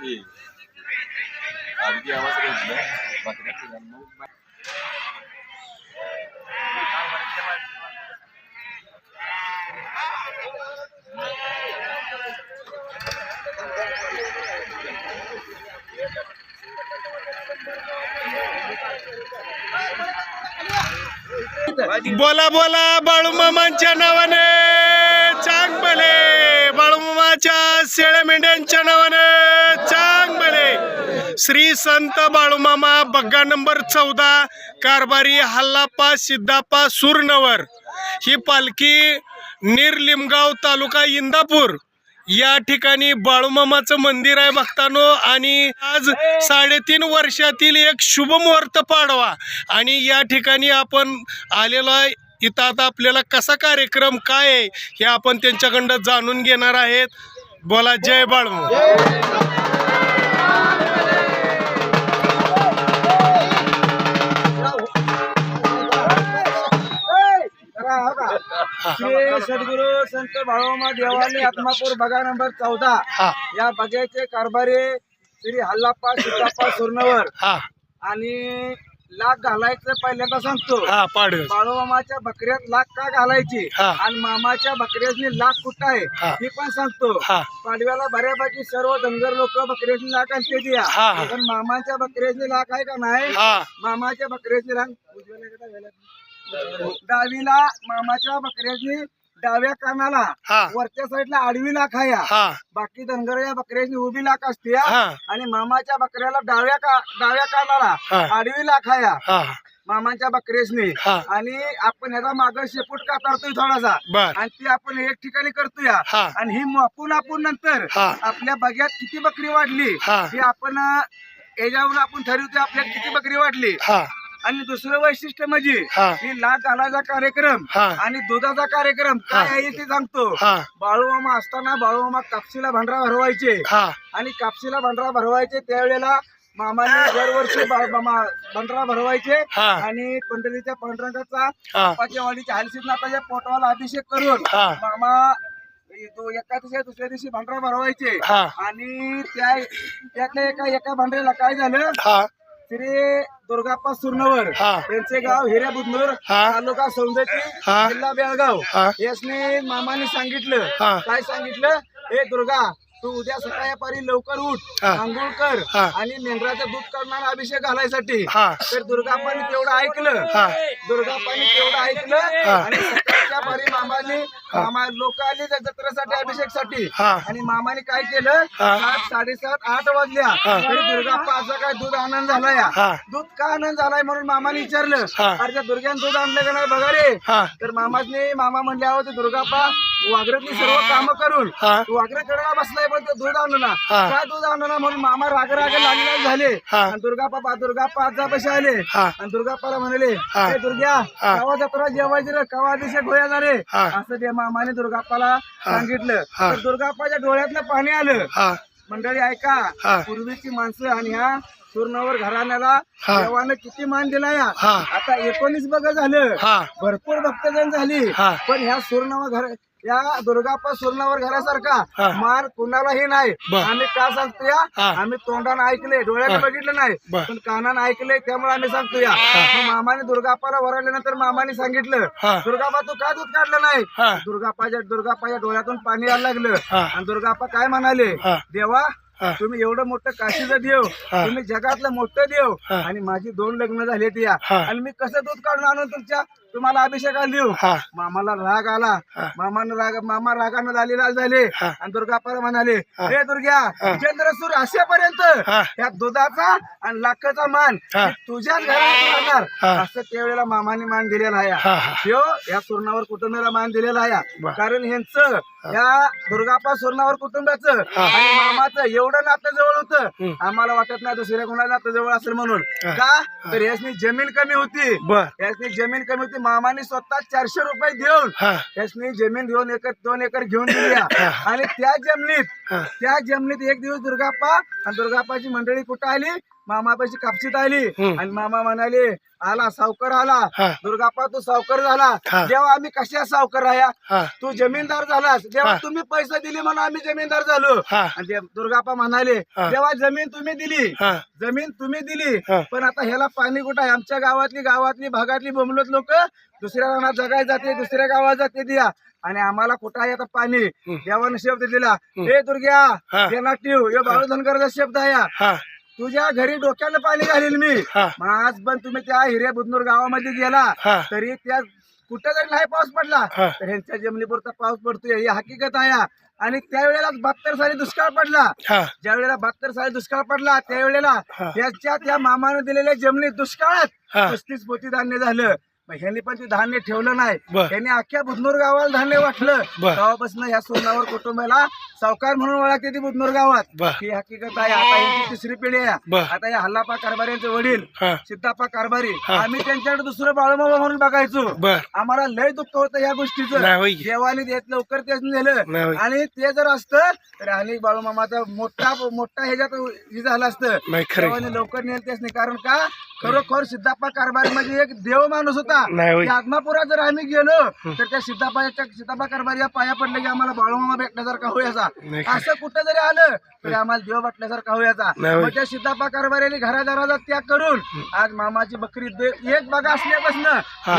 ते आधी आवाज घेतला बकऱ्या फिरायला मग बोला बोला बाळूमामांच्या नावाने चांग भले बाळूमामाच्या शेळ्या मेंढ्यांच्या नावाने चांग भले श्री संत बाळूमामा बग्गा नंबर चौदा कारभारी हल्लापा सिद्धापा सुरनवर. ही पालखी निर्लिमगाव तालुका इंदापूर. या ठिकाणी बाळूमामाचं मंदिर आहे भक्तानो आणि आज साडेतीन वर्षातील एक शुभ मुहूर्त पाडवा. आणि या ठिकाणी आपण आलेलो आहे. इथं आता आपल्याला कसा कार्यक्रम काय आहे हे आपण त्यांच्याकडं जाणून घेणार आहेत. बोला जय बाळू श्री सद्गुरु संत बाळोमा देवानी आत्मापूर बगा नंबर चौदा. या बग्याचे कारभारी श्री हल्लाप्पा सिद्धप्पा सुर्नवर. हा. आणि लाख घालायचं पहिल्यांदा सांगतो. पाड बाळूमामाच्या बकऱ्यात लाख का घालायची. आणि मामाच्या बकऱ्यासनी लाख कुठं. आहे? हे. पण सांगतो. पाडव्याला बऱ्यापैकी सर्व धनगर लोक बकऱ्यासनी लाख आणते द्या. पण मामाच्या बकऱ्यासनी लाख आहे का नाही? मामाच्या बकऱ्याची डाव्याला? डावीला मामाच्या बकऱ्याची डाव्या कानाला हा. वरच्या साईडला आडवी लाख आहे हा बाकी धनगर या बकऱ्याची उभी लाख असते हा. आणि मामाच्या बकऱ्याला डाव्या का डाव्या कानाला. आडवी लाख आहे हा मामाच्या हा. आणि आपण ह्याचा माग शेपूट कातरतोय थोडासा बर आणि ती आपण एक ठिकाणी करतोय हा. आणि ही मापून आपण नंतर हा. आपल्या बग्यात किती बकरी वाढली हा. ही आपण याच्यावरून आपण ठरवतोय आपल्यात किती बकरी वाढली हा आणि दुसरं वैशिष्ट्य म्हणजे हा. लाख घालायचा कार्यक्रम हा. आणि दुधाचा कार्यक्रम काय. आहे ते सांगतो. बाळूमामा असताना बाळूमामा कापशीला भांडरा भरवायचे आणि कापशीला भांडरा भरवायचे त्यावेळेला मामाने दरवर्षी भांडरा भरवायचे. आणि पंढरीच्या पांडुरंगाचा हा. पाचव्या वाडीच्या हलसीनाथाच्या पोटावाला अभिषेक करून. मामा तो एका दिवशी दुसऱ्या दिवशी भांडरा भरवायचे. आणि त्या त्यातल्या एका एका भांडऱ्याला काय झालं हा श्री दुर्गाप्पा सुरनवर हा. त्यांचे गाव हिऱ्या बुधनूर हा. तालुका सौंदती. जिल्हा बेळगाव हा. यासने मामाने सांगितलं. काय सांगितलं हे दुर्गा तू उद्या सकाळी पारी लवकर उठ. आंघोळ कर. आणि मेंढराचं दूध करणारा अभिषेक घालायसाठी हा. तर दुर्गाप्पाने तेवढं ऐकलं हा. दुर्गाप्पाने तेवढं ऐकलं. आणि सकाळच्या पारी मामाने मामा लोक आले त्या जत्रेसाठी अभिषेकसाठी हा. आणि मामाने काय केलं हा. सात साडेसात आठ वाजल्या. तरी दुर्गाप्पा असा काय दूध आनंद झाला या हा. दूध का आनंद झालाय म्हणून मामाने विचारलं. अरे त्या दुर्ग्यानं दूध आणलं का नाही बघा रे हा. तर मामाने मामा म्हणले आहो ते दुर्गाप्पा सर्व कामं करून. वाघर करायला बसलाय पण ते दूध आणलं ना. काय दूध आणलं ना म्हणून मामा राग राग लागले झाले. आणि दुर्गाप्पा दुर्गाप्पा आजा पैसे आले. आणि दुर्गाप्पाला म्हणाले हा. "ए दुर्ग्या. कवा जत्रा जेवायची रे कवा होया रे हा. असं ते मामाने दुर्गाप्पाला सांगितलं. तर दुर्गाप्पाच्या डोळ्यातलं पाणी आलं मंडळी ऐका. पूर्वीची माणसं आणि ह्या सुरनवर घराण्याला. देवानं किती मान दिला या. आता एकोणीस बघ झालं. भरपूर भक्तजन झाली. पण ह्या सुरनावर घर या दुर्गाप्पा सुरनावर घरासारखा. मार कुणालाही नाही. आम्ही का सांगतो या. आम्ही तोंडानं ऐकले डोळ्याने. बघितलं नाही. पण कानानं ऐकले त्यामुळे आम्ही सांगतो या मामाने दुर्गाप्पाला वरवल्यानंतर मामाने सांगितलं. दुर्गाप्पा तू का दूध काढलं नाही. दुर्गाप्पाच्या दुर्गाप्पाच्या डोळ्यातून पाणी यायला लागलं. आणि दुर्गाप्पा काय म्हणाले. देवा. तुम्ही एवढं मोठं काशीचं देव. तुम्ही जगातलं मोठं देव. आणि माझी दोन लग्न झाली ती या. आणि मी कसं दूध काढून आणून तुमच्या तुम्हाला अभिषेकाला देऊ हा. मामाला राग आला. मामानं राग मामा रागानं लाली लाल झाले. आणि दुर्गापाला म्हणाले हा. दुर्ग्या हा. चंद्रसूर असेपर्यंत. या दुधाचा आणि लाखाचा मान तुझ्याच घरात राहणार. असं त्यावेळेला मामाने मान दिलेला आहे या सुरणावर कुटुंबाला मान दिलेला आहे. कारण ह्यांचं या दुर्गापा सुरणावर कुटुंबाचं. आणि मामाचं एवढं नातं जवळ होतं. आम्हाला वाटत नाही दुसऱ्या कोणाला नातं जवळ असेल म्हणून. का तर यासनी जमीन कमी होती यासनी जमीन कमी होती मामाने स्वतः चारशे रुपये देऊन हा. जमीन दोन एकर दोन एकर घेऊन दिली. आणि त्या जमिनीत. त्या जमिनीत एक दिवस दुर्गाप्पा आणि दुर्गाप्पाची मंडळी कुठं आली? मामापाशी कापशीत आली. आणि मामा म्हणाले आला सावकार आला. दुर्गाप्पा तू सावकार झाला. जेव्हा आम्ही कशा सावकार राया हा तू जमीनदार झालास जेव्हा. तुम्ही पैसे दिले म्हणून आम्ही जमीनदार झालो. आणि ते दुर्गाप्पा म्हणाले. जेव्हा जमीन तुम्ही दिली जमीन तुम्ही दिली. पण आता ह्याला पाणी कुठं आहे आमच्या गावातली गावातली भागातली बोंबलत लोक दुसऱ्या रानात जगाय जाते दुसऱ्या गावात जाते दिया आणि आम्हाला कुठं आहे आता पाणी देवानं शब्द दिला हे दुर्ग्या हा. ठेव हे बाळू धनगरचा शब्द आहे तुझ्या घरी डोक्याला पाणी घालील मी हा. मग आज पण तुम्ही त्या हिरे बुधनूर गावामध्ये गेला हा. तरी त्या कुठं जरी नाही पाऊस पडला हा. तर ह्यांच्या जमिनीपुरता पाऊस पडतोय ही हकीकत आहे आणि त्यावेळेला बहात्तर साली दुष्काळ पडला हा ज्या वेळेला बहात्तर साली दुष्काळ पडला त्यावेळेला हा. त्याच्या त्या मामानं दिलेल्या जमिनीत दुष्काळात हा. पस्तीस पोती धान्य झालं मग ह्यांनी पण ते धान्य ठेवलं नाही बर. त्यांनी अख्ख्या बुधनूर गावाला धान्य वाटलं बर. तेव्हापासून या सोनावर कुटुंबाला सावकार म्हणून ओळखते ती बुधनूर गावात बर. ही हकीकत आहे आता यांची तिसरी पिढी आहे बर. आता या हल्लापा कारभारी वडील हा सिद्धाप्पा कारभारी हा. आम्ही त्यांच्याकडे दुसरं बाळूमामा म्हणून बघायचो बर आम्हाला लय दुःख होतं या गोष्टीचं होय की. देवाने देत लवकर तेच नाही नेलं होय. आणि ते जर असतं तर आणि बाळूमामाचा मोठा मोठा ह्याच्यात हे झालं असतं नाही खरं देवाने लवकर नेलं तेच नाही कारण का खरोखर सिद्धाप्पा कारभारी म्हणजे एक देव माणूस होता नाही होय. त्या आत्मापुरात जर आम्ही गेलो तर त्या सिद्धाप्पाच्या सिद्धाप्पा कारभारी या पाया पडले की आम्हाला बाळूमामा भेटण्यासारखा नाही खरं. असं कुठं जरी आलं तरी आम्हाला देव वाटल्यासारखा होयाचा. मग त्या कारभाऱ्याने घरादाराचा त्याग करून आज मामाची बकरी एक बघा असल्यापासून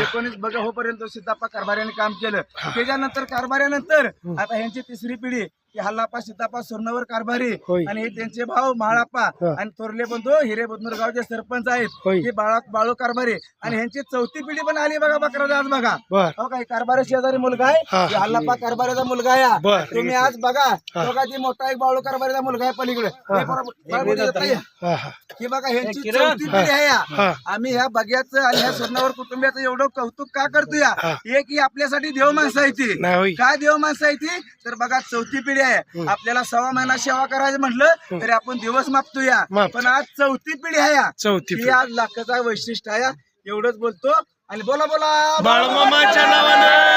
एकोणीस बघा होपर्यंत सिद्धाप्पा कारभाऱ्याने काम केलं. त्याच्यानंतर कारभाऱ्यानंतर आता ह्यांची तिसरी पिढी की हल्लाप्पा सिद्धाप्पा सोनवर कारभारी होय. आणि हे त्यांचे भाऊ म्हाळाप्पा हा. आणि थोरले बंधू हिरे बुधनूर गावचे सरपंच आहेत होय. हे बाळा बाळू कारभारी आणि ह्यांची चौथी पिढी पण आली बघा बकरा आज बघा बर हो काय कारभारी शेजारी मुलगा आहे हा. हे हल्लाप्पा कारभारीचा मुलगा आहे बर. हा. तुम्ही आज बघा बघा ती मोठा एक बाळू कारभारीचा मुलगा आहे पलीकडे हे बरोबर- बरोबर. हा हा ही बघा ह्यांची चौथी पिढी आहे हा. या. आम्ही ह्या बग्याचं आणि ह्या सोनावर कुटुंबियाचं एवढं कौतुक का करतो या हा. एक ही आपल्यासाठी देव माणसं आहे ती नाही होय काय देव माणसं आहे ती तर बघा चौथी पिढी आहे. आपल्याला सव्वा महिना सेवा करायचं म्हटलं तरी आपण दिवस मापतो या मापतो. पण आज चौथी पिढी आहे या. चौथी ही पिढी. आज लाखाचा वैशिष्ट्य आहे एवढंच बोलतो. आणि बोला बोला. बाळूमामाच्या नावानं.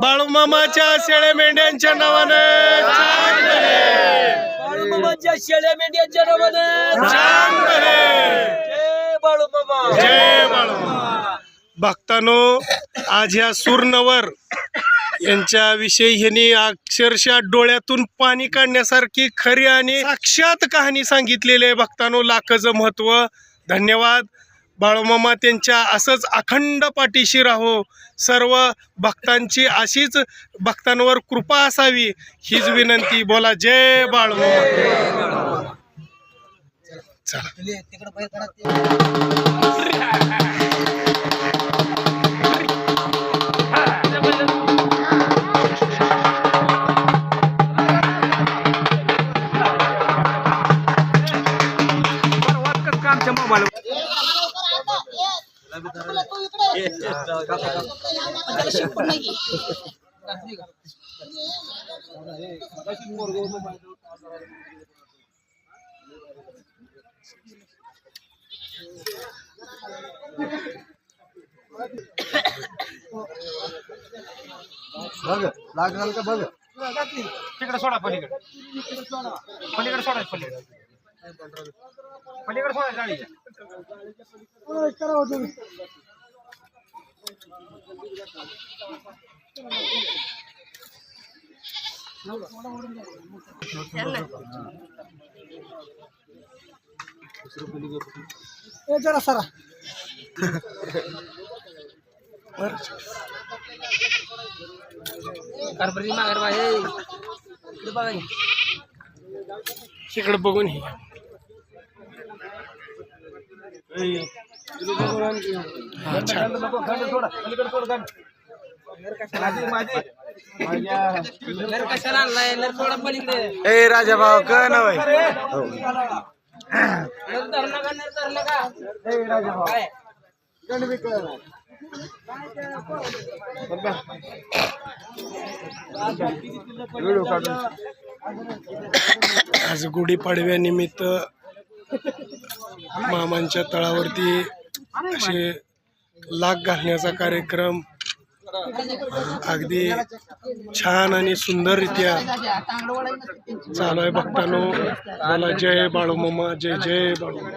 बाळूमामाच्या शेळे मेंढ्यांच्या नावानं. बाळूमामाच्या शेळ्या मेंढ्यांच्या नावानं. चांग बरे. जय बाळूमामा जय बाळूमामा भक्तानो आज ह्या सुरनवर यांच्याविषयी ह्यांनी अक्षरशः डोळ्यातून पाणी काढण्यासारखी खरी आणि साक्षात कहाणी सांगितलेली आहे. भक्तानो लाखाचं महत्त्व धन्यवाद. बाळूमामा त्यांच्या असंच अखंड पाठीशी राहो. सर्व भक्तांची अशीच भक्तांवर कृपा असावी. हीच विनंती. बोला जय बाळूमामा. चला. बघ लागणार का बघ? तिकडे सोडा पलीकडे. पलीकडे सोडा पलीकडे. पलीकडे सोडा गाडी. जरा सरा कारभारी माघार बाहे इकडे बघा. इकडे बघून हे हा, छान नर कशाला आणलाय नर थोडा पलीकडे ए राजा भाऊ का नव्हे नर धरला का नर धरला ए राजा भाऊ काय नवय काढून आज गुढीपाडव्यानिमित्त मामांच्या तळावरती असे लाग घालण्याचा कार्यक्रम अगदी छान आणि सुंदररित्या चालू आहे. भक्तांनो मला जय बाळूमामा जय जय बाळूमामा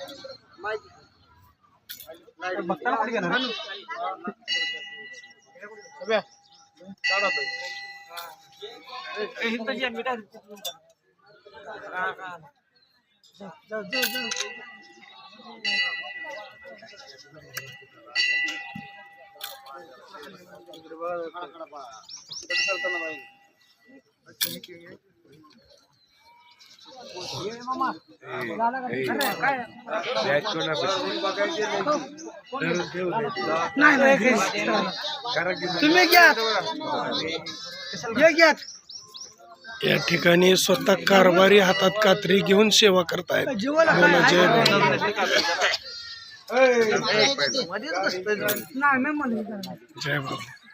आणा. भक्ताला कुठे घेणार ए, इथं जे मी काय- तुम्ही घ्या. घ्या. या ठिकाणी स्वतः कारभारी हातात कात्री घेऊन सेवा करतायत. बोला जय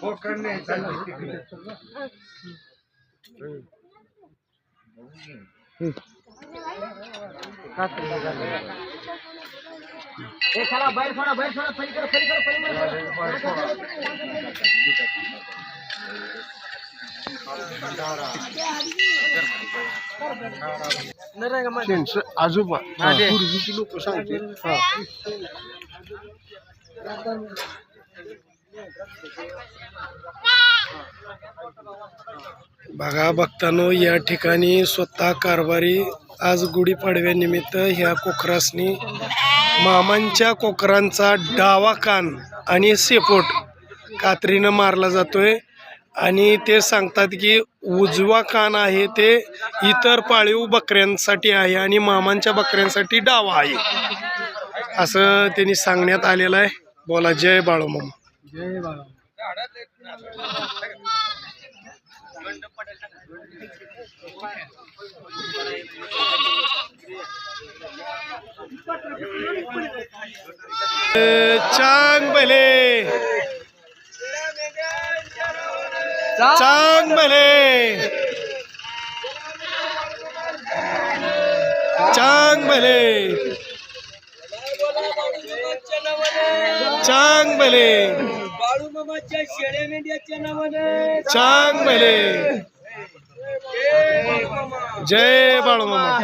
बोकड नाही चालली ए, चला, बाहेर सोडा, बाहेर सोडा, पलीकडे, पलीकडे, पलीकडे. त्यांचं आजोबा पूर्वीची लोक सांगते बघा बघतानो या ठिकाणी स्वतः कारभारी आज गुढीपाडव्यानिमित्त ह्या कोकरासनी मामांच्या कोकरांचा डावा कान आणि सेपोट कात्रीनं मारला जातोय. आणि ते सांगतात की उजवा कान आहे ते इतर पाळीव बकऱ्यांसाठी आहे आणि मामांच्या बकऱ्यांसाठी डावा आहे. असं त्यांनी सांगण्यात आलेलं आहे. बोला जय बाळूमामा चांग भले. चांग भले. चांग भले. चांग भले. बाळूमामाच्या शेळ्या मेंढ्याच्या नावानं. चांग भले. जय बाळूमामा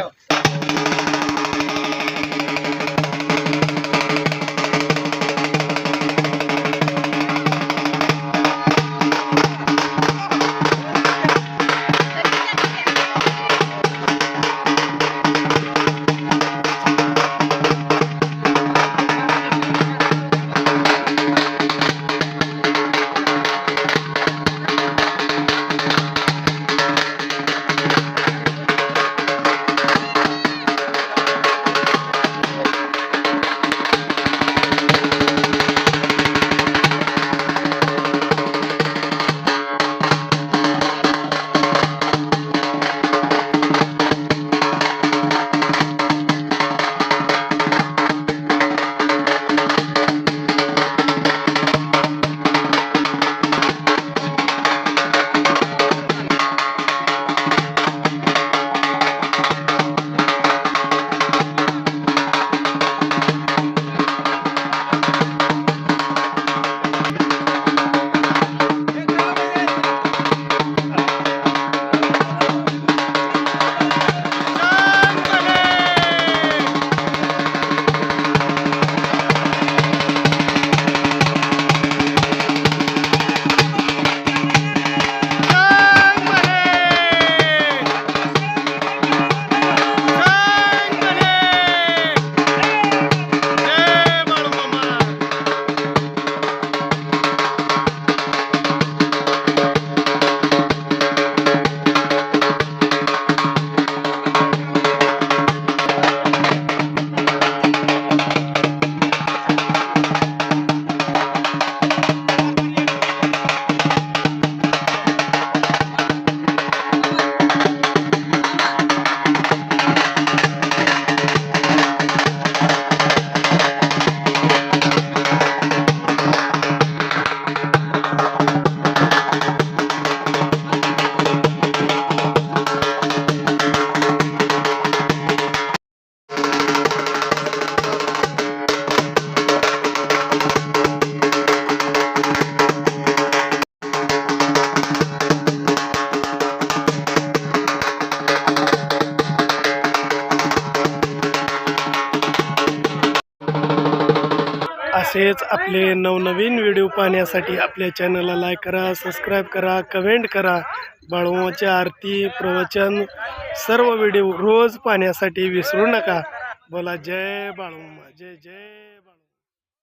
तसेच आपले नवनवीन व्हिडिओ पाहण्यासाठी आपल्या चॅनलला लाईक करा सबस्क्राईब करा कमेंट करा. बाळूमाची आरती प्रवचन सर्व व्हिडिओ रोज पाहण्यासाठी विसरू नका. बोला जय बाळूमा जय जय.